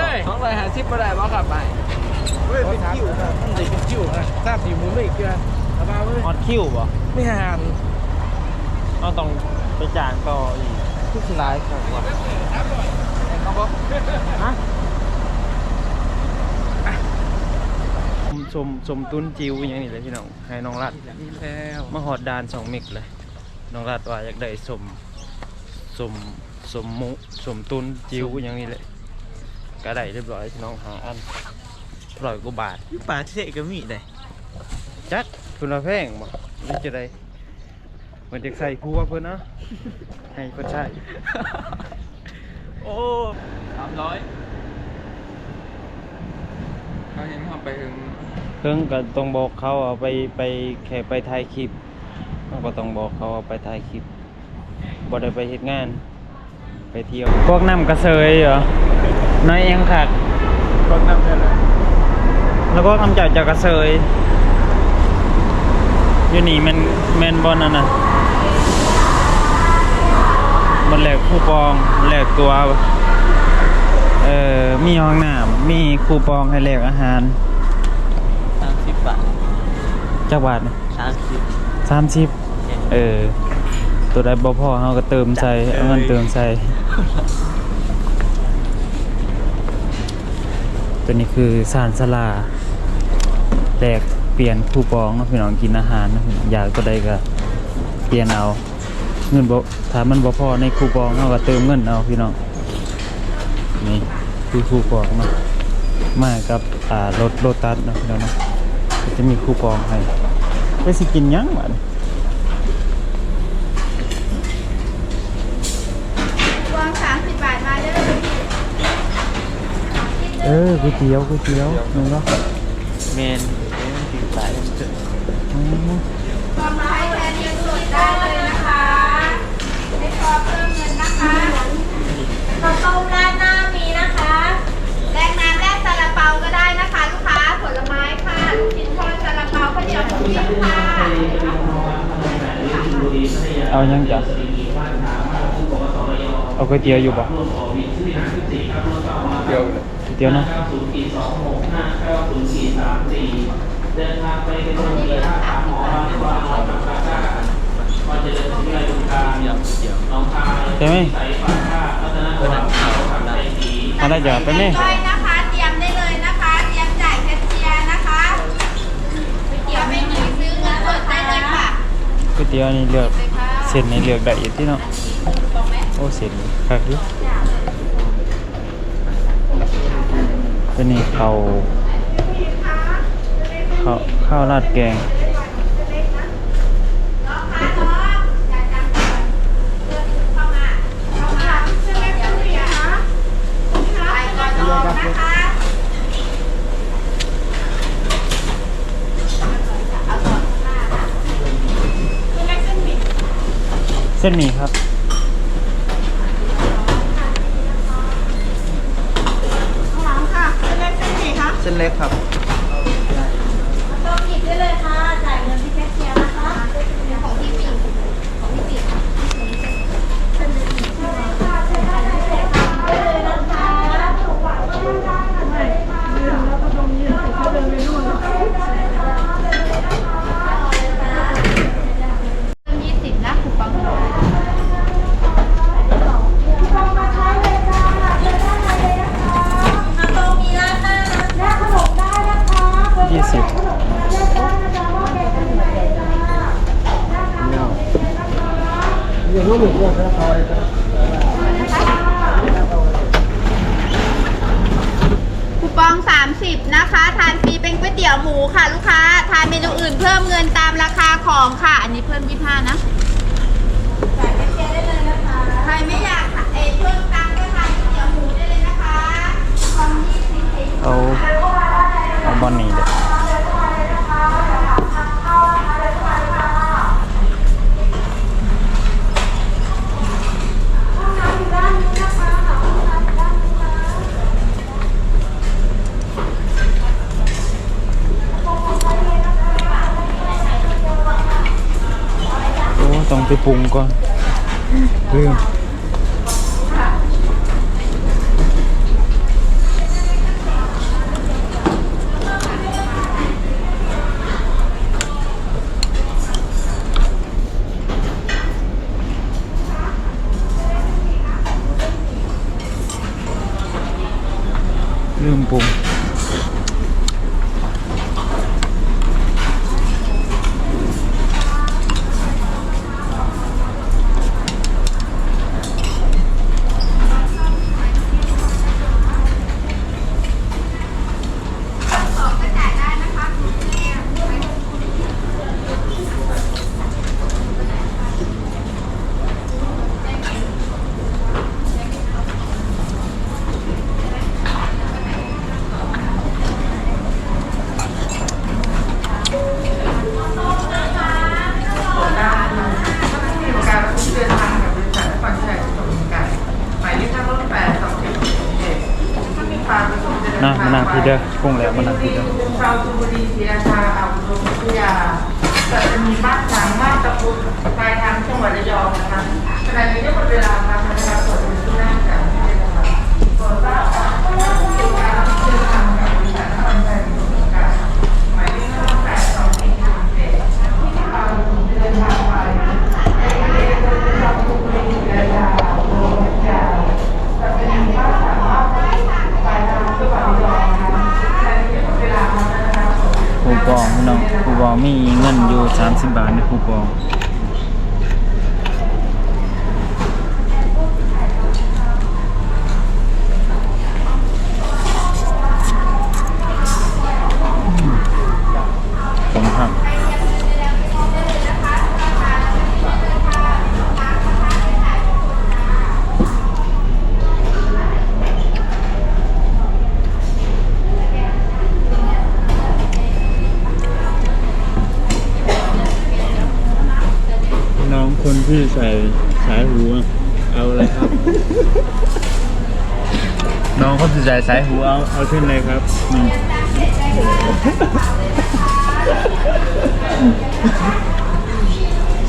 ได้ขึ้นก่เลอนยสองร้อยห้าสิบก็ได้บ่ครับไปเว้ยเป็นคิวนะมันได้เป็นคิวนะทราบอยู่มือไม่เกลือเอามาเว้ยฮอตคิวบ่ไม่หานเราต้องไปจ้างต่ออีกทุกสลายครับว่าเขาบอกฮะสมสมตุ้นจิวอหย่างนี้เลยพี่น้องให้น้องรัดมีแล้วมาหอดดานสองมิกเลยน้องรัดว่าอยากได้สมสมสมมุสมตุนจิวอหย่างนี้เลย ก็ได้เรียบร้อยพี่น้องหาอันร้อยกว่าบาทป่าเสกก็มีได้จัดคุณละแพงบ่นี่จะได้มันจะใส่พัวเพิ่นเนาะให้เพิ่นใช้โอ้สามร้อยเขาเห็นเขาไปถึงเพิ่งก็ต้องบอกเขาเอาไปไปแค่ไปถ่ายคลิปเราก็ต้องบอกเขาเอาไปถ่ายคลิปบ่ได้ไปเฮ็ดงาน ไปเที่ยวพวกน้ำกระเซยเหรอ น้อยยังขาดรถนำได้เลยแล้วก็คำจัดจากกระเซยอยู่นี่แมันแมนบอลนั่นน่ะมันแหลกคูปองแหลกตัว เอ่อ มีห้องน้ำมีคูปองให้แลกอาหารสามสิบบาทจักบาทสามสิบสามสิบเออ ตัวใดบ่พอเฮาก็เติมใส่เอาเงินเติมใส่ ตัวนี้คือสารสลาแลกเปลี่ยนคูปองนะพี่น้องกินอาหารนาะพี่น้องอยากตัวใดก็เปลี่ยนเอาเงินบ่ถามมันบ่พอในคูปองเฮาก็เติมเงินเอาพี่น้องนี่คือคูปองเนาะมากับอ่ารถโลตัสนาะพี่น้องนะจะมีคูปองให้ไปสิกินยังบัดนี้วางสามสิบบาทมาเลย เออก๋วยเตี๋ยวก๋วยเตี๋ยวนึงเนาะเมนสิบบาทอืมพร้อมให้แทนเงินสดได้เลยนะคะไม่ขอเพิ่มเงินนะคะข้าวต้มราดหน้ามีนะคะแลกน้ำแลกซาลาเปาก็ได้นะคะ ลูกค้าผลไม้ค่ะลูกชิ้นทอดซาลาเปาข้าวเหนียวหมูปิ้งค่ะเอายังจ้ะเอาก๋วยเตี๋ยวอยู่บ่เดี๋ยว เลยก๋วยเตี๋ยวเนาะเดี๋ยวเดี๋ยวใช่ไหมเพื่อนเขาได้มาได้จ้ะไปนี่ก้อยนะคะเตรียมได้เลยนะคะเตรียมจ่ายแคชเชียร์นะคะก๋วยเตี๋ยวไม่มีซื้อเงินสดได้เลยค่ะก๋วยเตี๋ยวนี่เลือกเลยค่ะเส้นนี่เลือกได้อีกที่เนาะตรงไหมโอ้เส้นคักอยู่ ตัวนี้ข้าวข้าวข้าวราดแกงน้น้องจ่ายตังค์ก่อนเดินเข้ามา เล็กครับ ต้มหยิบได้เลยค่ะ จ่ายเงินที่แคชเชียร์นะคะของพี่ปิ่งของพี่ปิ่งเชิญเลยค่ะเชิญได้เลยค่ะได้เลยนะคะยี่สิบนะคูปองข้าวต้มมีราดหน้านะ ยี่สิบเนี่ย คูป อง 30 นะคะ ทานฟรีเป็นก๋วยเตี๋ยวหมูค่ะ ลูกค้า ทานเมนูอื่นเพิ่มเงินตามราคาของค่ะ อันนี้เพิ่ม 25 นะจ่ายแคชเชียร์ได้เลยนะคะ ใครไม่อยากเออเพิ่มตังค์ก็ทานก๋วยเตี๋ยวหมูได้เลยนะคะกล่อง20เองเอาเอาบอลนี่เด้อ โอ้ต้องไปปรุงก่อนลืม ลืมปรุงนะมานั่งพี่เด้อปรุงแล้วมานั่งพี่เด้อ ชาวสุบุรีศรีราชาอ่าวอุดมวิทยาปัตตานีบ้านฉางบ้านตะพุนปลายทางจังหวัดระยองนะคะขณะนี้ได้หมดเวลามาทำการตรวจเป็นที่นั่งจากที่นี่นะคะตรวจทราบว่าผู้ที่การเดินทางกับบริษัทน้ำมันไทยบริการหมายเลขห้าแปดสองสี่หนึ่งเจ็ดที่ทางเดินทางไปในประเทศชาวสุบุรีศรีราชาอ่าวอุดมวิทยาปัตตานีบ้านฉางบ้านตะพุนปลายทางจังหวัดระยองนะคะขณะนี้ได้หมดเวลามาแล้วนะคะ คูปองพี่น้องคูปองมีเงินอยู่ 30 บาทในคูปอง คนที่ใส่สายหูอะเอาอะไรครับน้องคนที่ใส่สายหูเอาเอาขึ้นเลยครับนี่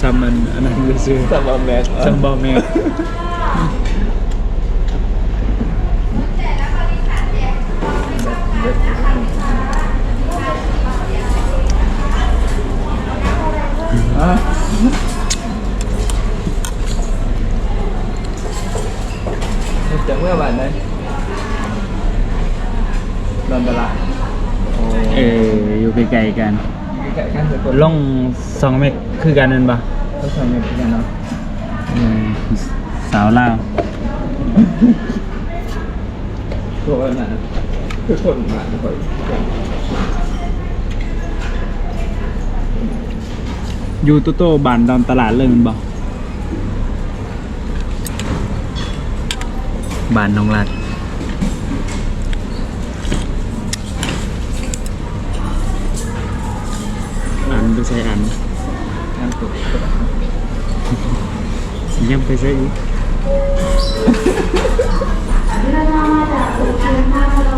ซัมมันอันนั้นก็ซื้อสับบอมแม็กซัมบอมเมล啊จะ เมื่อวันนั้นนอนตลาดเอออยู่ไกลๆกันใกล้ๆกันเลยคนล่องสองเมกคือกันนั่นปะก็ทำอย่างนี้เนาะเออสาวลาวตัวนั้นนะคือคนมาทุกคนอยู่โตโต้บานดอนตลาดเลยมันบอก บานน้องรัดอันไปใช้อันงานตุกยังไปใช้อีก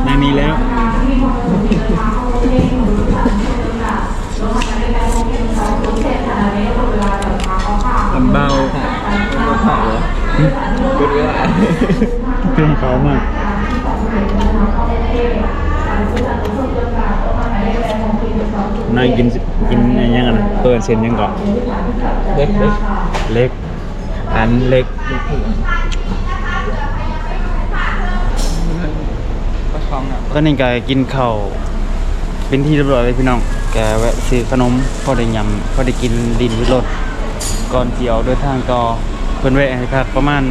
นางนี้แล้ว นะเปิดเส้นยังก่อนเล็กเล็กเล็ก อันเล็กก็ท้องอะตอนนี้ก็กินข้าวเป็นที่เรียบร้อยเลยพี่น้อง แกแวะซื้อขนมพอได้ยำพอได้กินดินวิโรถก่อนที่ออกเดินทางต่อเพิ่นแวะให้พักประมาณ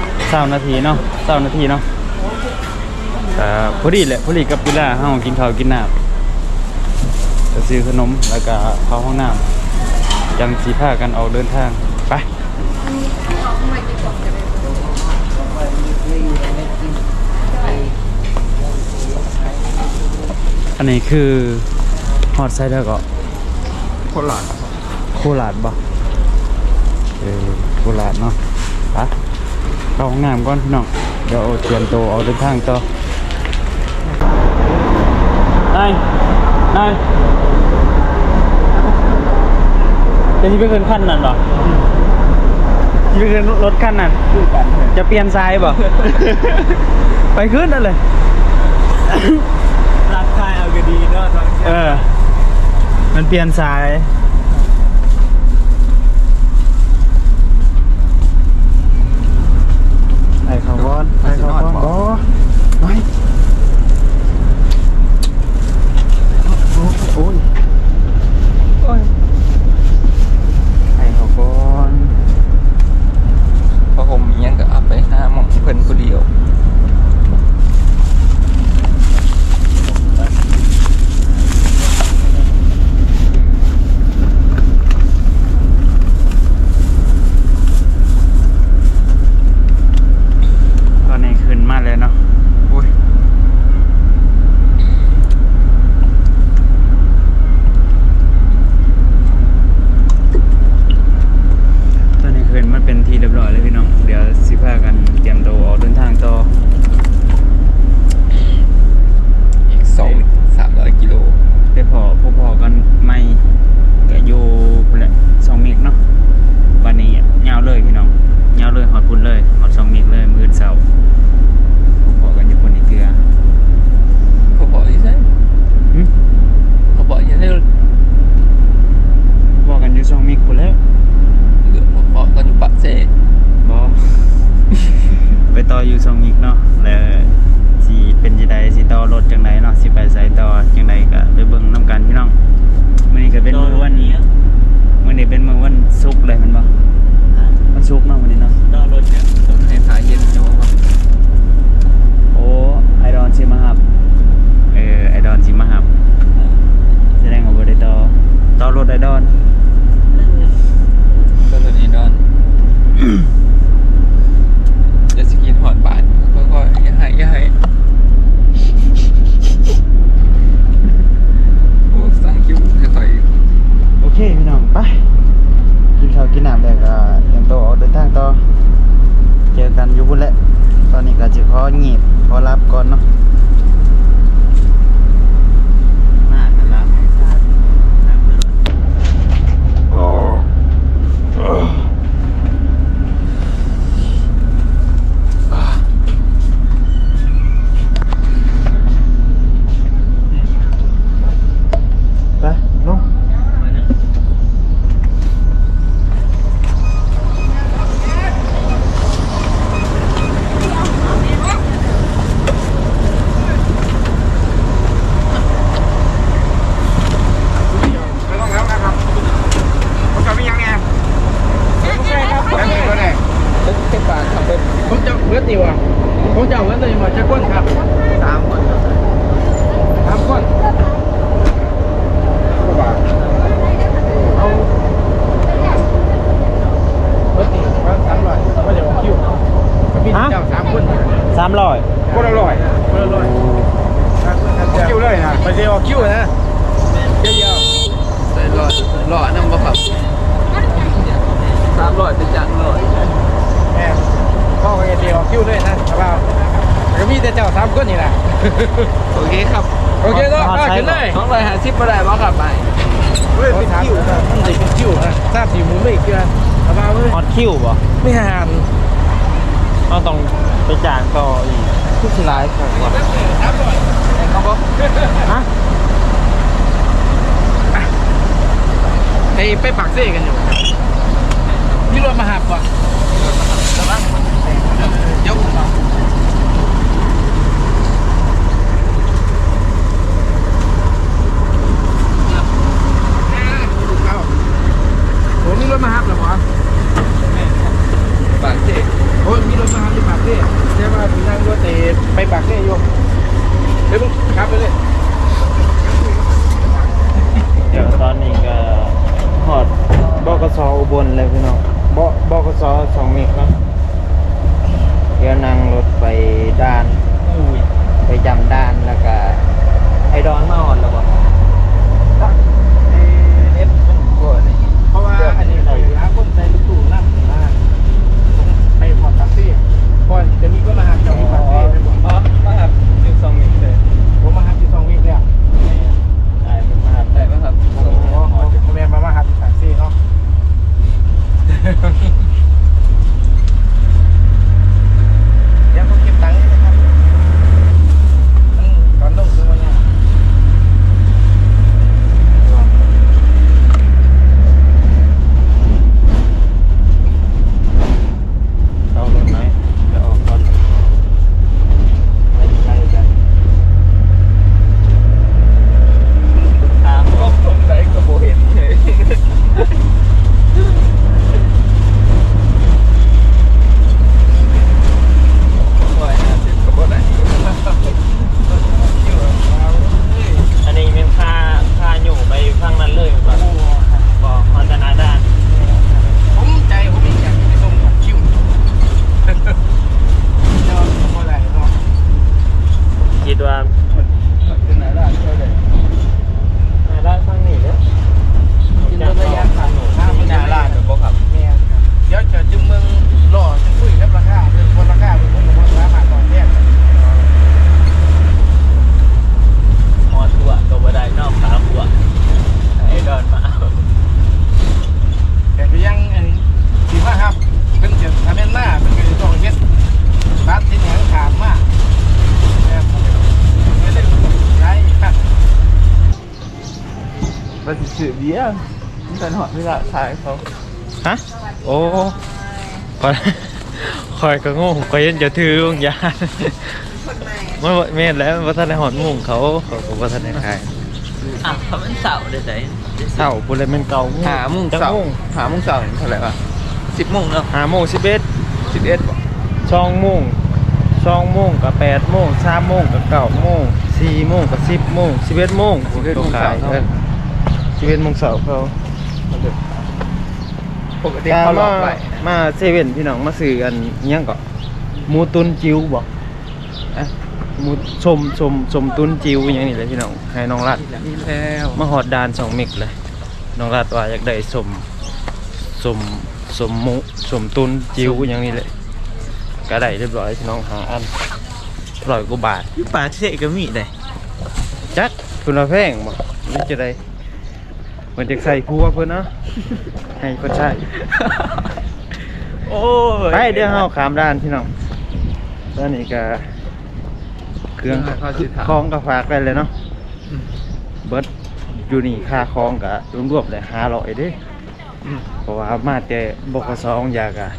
20นาทีเนาะ20นาทีเนาะก็พอดีแหละพอดีกับเวลาเฮากินข้าวกินน้ำก็ซื้อขนมแล้วก็เข้าห้องน้ำ จังสีผ้ากันออกเดินทาง ไปอันนี้คือฮอตไซเด์แล้วก็คลานโคราชบ่เออโคราชเนาะไปเข้าห้องน้ำก่อนพี่น้องเดี๋ยวเอาเตรียมตัวเอาเดินทางต่อนายนาย จะที่ไปขึ้นขั้นนั่นเหรอที่ไปขึ้นรถขั้นนั่นคือกันจะเปลี่ยนซ้ายบ่ไปขึ้นนั่นเลยรักทายเอาก็ดีเนาะเออ มันเปลี่ยนสายไอ้เขาวอนไอ้เขาวอนบอไม่ พระผมเงี้ยก็อับไปห้ามองเพิ่นคนเดียว ต่ออยู่ทรงอีกเนาะแล้วสิเป็นยังไงสิต่อรถจังไดเนาะสิไปสายต่อจังไดก็ไปเบิ้งน้ากันพี่น้องมื้อนี้ก็เป็นเมื้อวันนี้มื้อนี้เป็นเมื้อวันศุกเลยมันบ่มันศุกร์เนาะวันนี้เนาะต่อรถเนี่ยต้องให้สายเย็นอยู่บ่โอ้ไอรอนชิมาครับเออไอรอนชิมาครับแสดงว่าบ่ได้ต่อต่อรถไอรอน Golden Aeon ย่าให้อย่โอ้สร้างคิวจะต่อยโอเคพี่น้องไปกินข้าวกินน้ำแล้วก็ยังโตัวออกเดินทางต่อเจอกันอยู่บุญแหละตอนนี้ก็จะขอหยีบขอรับก่อนเนาะมากันแล้วไปลง ไม่ต้องแล้วนะครับผมจะไม่ยังไงโอเคครับแป๊บนึงก็ได้ เป็นปากทำเป็น ผมจะเวทดีว่ะผมจะเอาเวทดีว่ะจะก้นครับ สามคนครับ สามก้นกว่าบาทเอาเวทดีว่าสามร้อยว่าเดี๋ยวคิวก็มีเจ้าสามคน สามร้อย คนละร้อยคนละร้อยสามคนครับคิวเลยนะไปเดียวคิวนะเดียว ใส่หลอดหลอดน้ำบ่ครับสามหลอดจะจังหลอด แม่พ่อไปเดียวคิวเลยนะแต่ว่าก็มีแต่เจ้าสามคนนี่แหละ โอเคครับโอเคก็ขึ้นเลยสองร้อยห้าสิบบ่ได้บ่ครับไปเฮ้ยเป็นคิวนะมันจะเป็นคิวนะทราบสีมือไม่เกลือแต่ว่าเว้ยฮอตคิวบ่ไม่หานเราต้องไปจางต่ออีกทุกสลายครับว่าไอ้เขาบอกฮะไอ้ไปปากเซ่กันอยู่นี่รถมาหับว่ะเดี๋ยวผมเอา เอา โอ้มีรถมาหับเหรอหมอปากเจ๊โอ้มีรถมาหับที่ปากเซ่ใช่ว่าพี่นั่งรถเตะไปปากเซ่อยู่เดี๋ยวมึงขับไปเลยเดี๋ยวตอนนี้ก็ฮอดบกสอุบลเลยพี่น้องบบบกสสองเมกเนาะเดี๋ยวนั่งรถไปด้านไปจำด้านแล้วก็ไอดอนมาฮอดแล้วบ่ เอฟมันกดเพราะว่า อันนี้ไปหาคนใส่ลูกตู่นั่งนะไปพอตักซี่พอจะมีก็มาหับจะมีปากเซ่ไปหมด อ๋อมาครับหนึ่งสองหนึ่งเลย ผมมาหับที่สองวิกแล้ว ได้เป็นมา ได้ป่ะครับ โอ้โหแม่มามาหับที่สามซี่เนาะเดี๋ยวเขาเก็บตังค์ให้นะครับมันตอนลงคือว่าเนี่ย เอารถไหนเดี๋ยวออกก่อนไปใกล้กันตาม ก็สงสัยกับโบเห็นเลยร้อยห้าสิบกับโบได้ อันนี้เป็นค่าค่าอยู่ไปข้างนั้นเลยบ่บ่ฮอนตนาด้าน ผมใจผมเองอยากจะไปส่งของคิวเจ้าผมอะไรเนาะ คิดว่า เป็นไหนล่ะช่วยเลย นาด้านข้างนี้เด้อ กินระยะทางถ้ามัน หน้าร้านเป็นบ่ครับ แม่เดี๋ยวจะจึงเมืองรอจะคุยกับราคาเรื่องคนราคาเป็นคนละคนราคาก่อนแยก มอตัวก็บ่ได้นอกขาหัวไอ้ดอนมาเอา แต่ก็ยังอันถือว่าครับเป็นเจ็ดทำเป็นหน้าเป็นกระดิ่งต้องเฮ็ดบัตรที่เหนียงขามมากแม่ผมไม่ได้ไรครับ ว่าสิซื้อเบียร์มั นเป็นหอดเวลาขายเขาฮะ โอ้คอยคอยก็งงคอยยันจะถือวงยานมันบ่แม่นแล้วว่าท่านได้หอดหมุ่งเขาเขาก็ว่าท่านได้ขายอะเขาเป็นเสาเด้อไสเช้าพุ่นเลยแม่นเก่าหาโมุงจักเสาร์โมงหาโมุงเสาร์เท่าไหร่วะสิบโมงเนาะห้าโมงสิบเอ็ดสิบเอ็ดบ่สองโมงสองโมงกับแปดโมงสามโมงกับเก้าโมงสี่โมงกับสิบโมงสิบเอ็ดโมงสิบเอ็ดโมงเสาร์เออสิบเอ็ดโมงเสาร์เขา ปกติกาเขาหลมาอกไปมาเซเว่นพี่น้องมาซื้อกันอิหยังก็หมูตุนจิ๋วบอกอะหมูชมชมชมตุนจิ๋วอหย่างนี้เลยพี่น้องให้น้องรัด นี่แล้วมาหอดดานสองเมกเลย น้องรัดว่าอยากได้สมสมสมหมูสมตุนจิ๋วอหย่างนี้เลยก็ได้เรียบร้อยพี่น้องหาอันร้อยกว่าบาท อยู่ป่าเสกก็มีได้จักคุณว่าแพงบ่นี่จะได้ มันจะใส่ผัวเพิ่นเนาะให้เพิ่นใช้โอ้ยไปเดี๋ยวเฮาขามด้านพี่น้องด้านนี้ก็เครื่องเขาสิถามคล้องก็ฝากไปเลยเนาะเบิดอยู่นี่ค่าคล้องก็รวมๆเลย500เด้อืมเพราะว่ามาแต่บกสองอยากอะ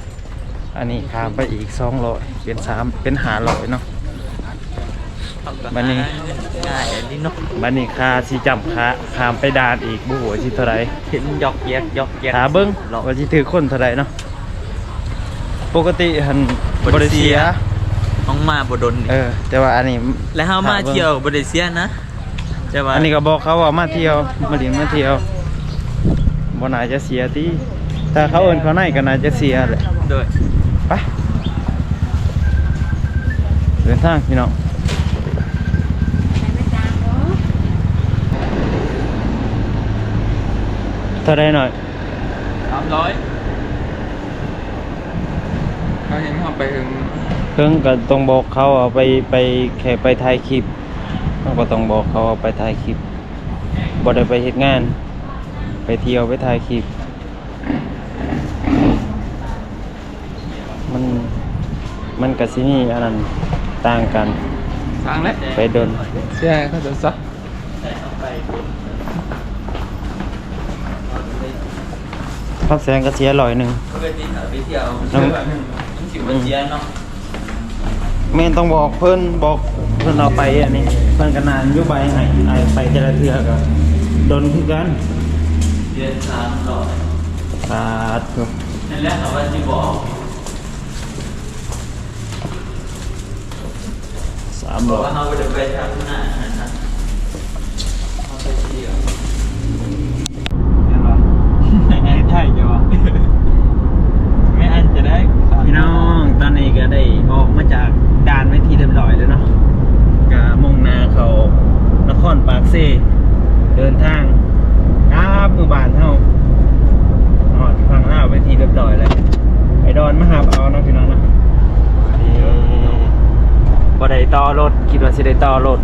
300อันนี้ข้ามไปอีก200เป็น3เป็น500เนาะ บัดนี้ ง่ายอันนี้เนาะบัดนี้ค่าสิจำค่าข้ามไปด่านอีกบ่ฮู้ว่าสิเท่าไหร่เห็นยอกแยกยอกแยกหาเบิ้งว่าสิถือคนเท่าไรเนาะปกติหันบริเซียห้องมาบ่ดนนี่เออ แต่ว่าอันนี้ แล้วเฮามาเที่ยวบ่ได้เสียนะแต่ว่าอันนี้ก็บอกเขาว่ามาเที่ยวมาเรียนมาเที่ยวบ่น่าจะเสียที่ถ้าเขาเอินเขาในก็น่าจะเสียแหละโดยไปเดินทางพี่น้อง เท่าไรหน่อย300เขาเห็นเขาไปถึงเพิ่งก็ต้องบอกเขาเอาไปไปแค่ไปถ่ายคลิปเขาก็ต้องบอกเขาเอาไปถ่ายคลิปบ่ได้ไปเฮ็ดงาน ไปเที่ยวไปถ่ายคลิป มันมันกับที่นี่อันนั้นต่างกันทางแล้วไปดนเสียเขาจะซะ ภาพแสงก็เสียร้อยหนึ่งปกติถ้าไปเที่ยวน้องมันสิบ่เสียเนาะแม่นต้องบอกเพิ่นบอกเพิ่นเอาไปอันนี้เพิ่นก็นานอยู่ใบให้ไอไปแต่ละเทื่อก็ดนคือกันเดือน300สาธุนั่นแหละเขาว่าสิบอกสามบร้อกอยว่าเขาไปเดินไปทางหน้านั่นนะเขาไปเที่ยว เห็นปะไอ้ไทยจ้ะวะ ไม่อันจะได้ พี่น้องตอนนี้ก็ได้ออกมาจากด่านไว้ที่เรียบร้อยแล้วเนาะก็มุ่งหน้าเขานครปากเซเดินทางกราบมือบานเท่าหอดฟังล่าว ไว้ที่เรียบร้อยแล้วไอ้ดอนมาหาเอาเนาะพี่น้องเนาะนี่บ่ได้ต่อรถคิดว่าสิได้ต่อรถ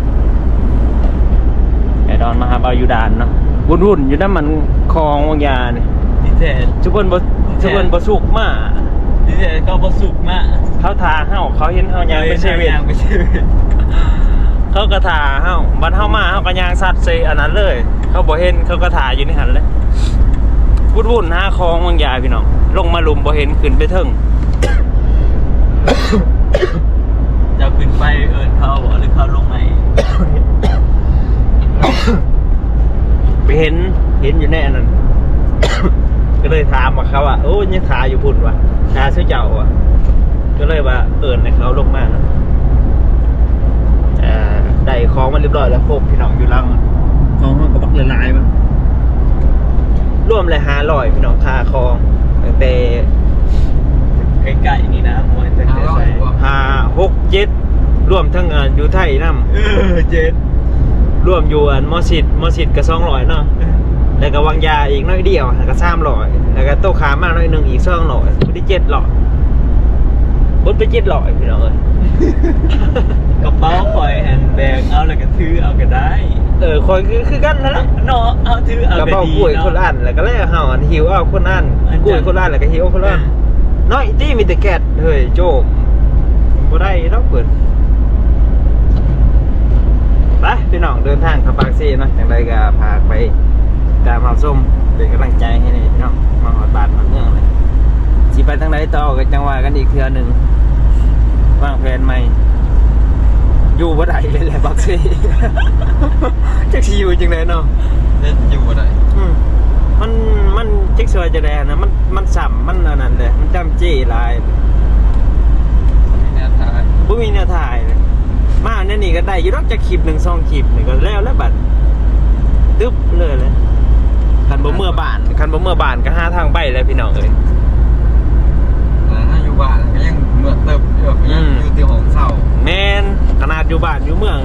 ไอ้ดอนมาหาเอาอยู่ด่านเนาะวุ่นๆอยู่นั่นมันคลองวังยาเนี่ยนี่แต่ชุบเบิ้ลบ่ชุบเบิ้ลบ่สุกมานี่แต่ก็บ่สุกมากเขาทาเฮาเขาเห็นเฮายางไปเซเว่นไปเซเว่นเขาก็ทาเฮาบัดเฮามาเฮาก็ยางสัตว์เซอันนั้นเลย เขาบ่เห็นเขาก็ทาอยู่ในหันเลย วุ่นๆหาคลองบางยาพี่น้องลงมาลุมบ่เห็นขึ้นไปเทิงจะขึ้นไปเอิญเขาบอกหรือเขาลงไหนไปเห็นเห็นอยู่แน่นั่นก็เลยถามว่าเขาว่าโอ้ยยังทาอยู่พุ่นว่ะทาซื้อเจ้าว่ะ ก็เลยว่าเอิญให้เขาลงมาเนาะอ่าได้ของมันเรียบร้อยแล้วครบพี่น้องอยู่หลังของเขาก็บักละลายมัน ร่วมเลยหาลอยพี่น้องคาคองตั้งแต่ใกล้ๆนี่นะมวยจะเกิดไปหาหกเจ็ดร่วมทั้งงานอยู่ไทยนํเออเจ็ดร่วมอยู่อันมอสิดมอสิดก็สองร้อยเนาะแล้วก็วางยาอีกน้อยเดียวแล้วก็สามร้อยแล้วก็โต๊ะขามาน้อยหนึ่งอีกสองร้อยพุทธิเจ็ดร้อยพุทธิเจ็ดร้อยพี่น้องเอ้ย กระเป๋าคอยแฮนด์แบกเอาแล้วก็ถือเอาก็ได้เออคอยคือคือกันนั่นแหละเนาะเอาถือเอากระก็เป๋าดีกล้วยคนเนาะละอันแล้วก็แล้วเฮาอันหิวเอาคนละอันอันกล้วยจ้ะคนละอันแล้วก็หิวคนละอันน้อยที่มีแต่แกดเฮ้ยโจมบ่ได้เราเปิดไปพี่น้องเดินทางเข้าปากซีเนาะจังไดก็พาไปตามเอาส้มเป็นกำลังใจให้นี่พี่น้องมาหอดบาทมาเมืองเลยสิไปทางใดต่อก็จังว่ากันอีกเทื่อหนึง วางแผนใหม่ อยู่บ่ได้เลยแหละบักซี่ จักสิอยู่จังไดเนาะเฮ็ดอยู่บ่ได้อืมมันมันจิกซอยจะได้นะมันมันสัมมันอันนั้นเลยมันจำจี้หลายมีแนวทางบ่มีแนวถ่ายเลยมาเนี่ยนี่ก็ได้อยู่ดอกจะคลิปหนึ่งสองคลิปนี่ก็แล้วแล้วบัดตึ๊บเลยเลยคันบ่เมื่อบ้านคันบ่เมื่อบ้านก็หาทางไปแล้วพี่น้องเอ้ยอ่าถ้าอยู่ บ้านก็ยังเมื่อเติบอยู่ยังอยู่ที่ห้องเช่าแม่นขนาดอยู่บ้านอยู่เมือง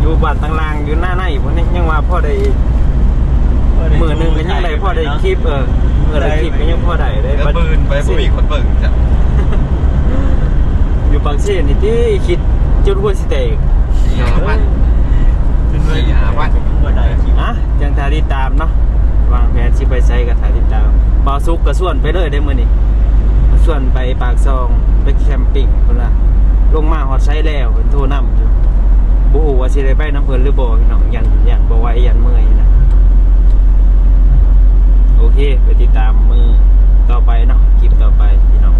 อยู่บ้านต่างลางอยู่หน้าในพวกนี้ยังว่าพ่อได้มือหนึงก็ยังได้พ่อได้คลิปเออมือได้คลิปก็ยังพ่อได้ได้แล้วบัดปืนไปบ่มีคนเบิ่งจ้ะอยู่บางเส้นนี่ที่คิดจนหัวสิแตกสี่ห้าวันสี่ห้าวันอะยังถ่ายติดตามเนาะวางแผนสิไปไซกับถ่ายติดตามบ่าวซุกก็ส่วนไปเลยได้มื้อนี้ ส่วนไปปากซองไปแคมปิ้งคนละลงมาหอดไซแล้วเป็นโทรนำอยู่บูว่าสิได้ไปน้ำเพลินหรือบ่พี่น้องยันยันบ่ไหวยันเมื่อยนะโอเค ไปติดตามมือต่อไปเนาะคลิปต่อไปพี่น้อง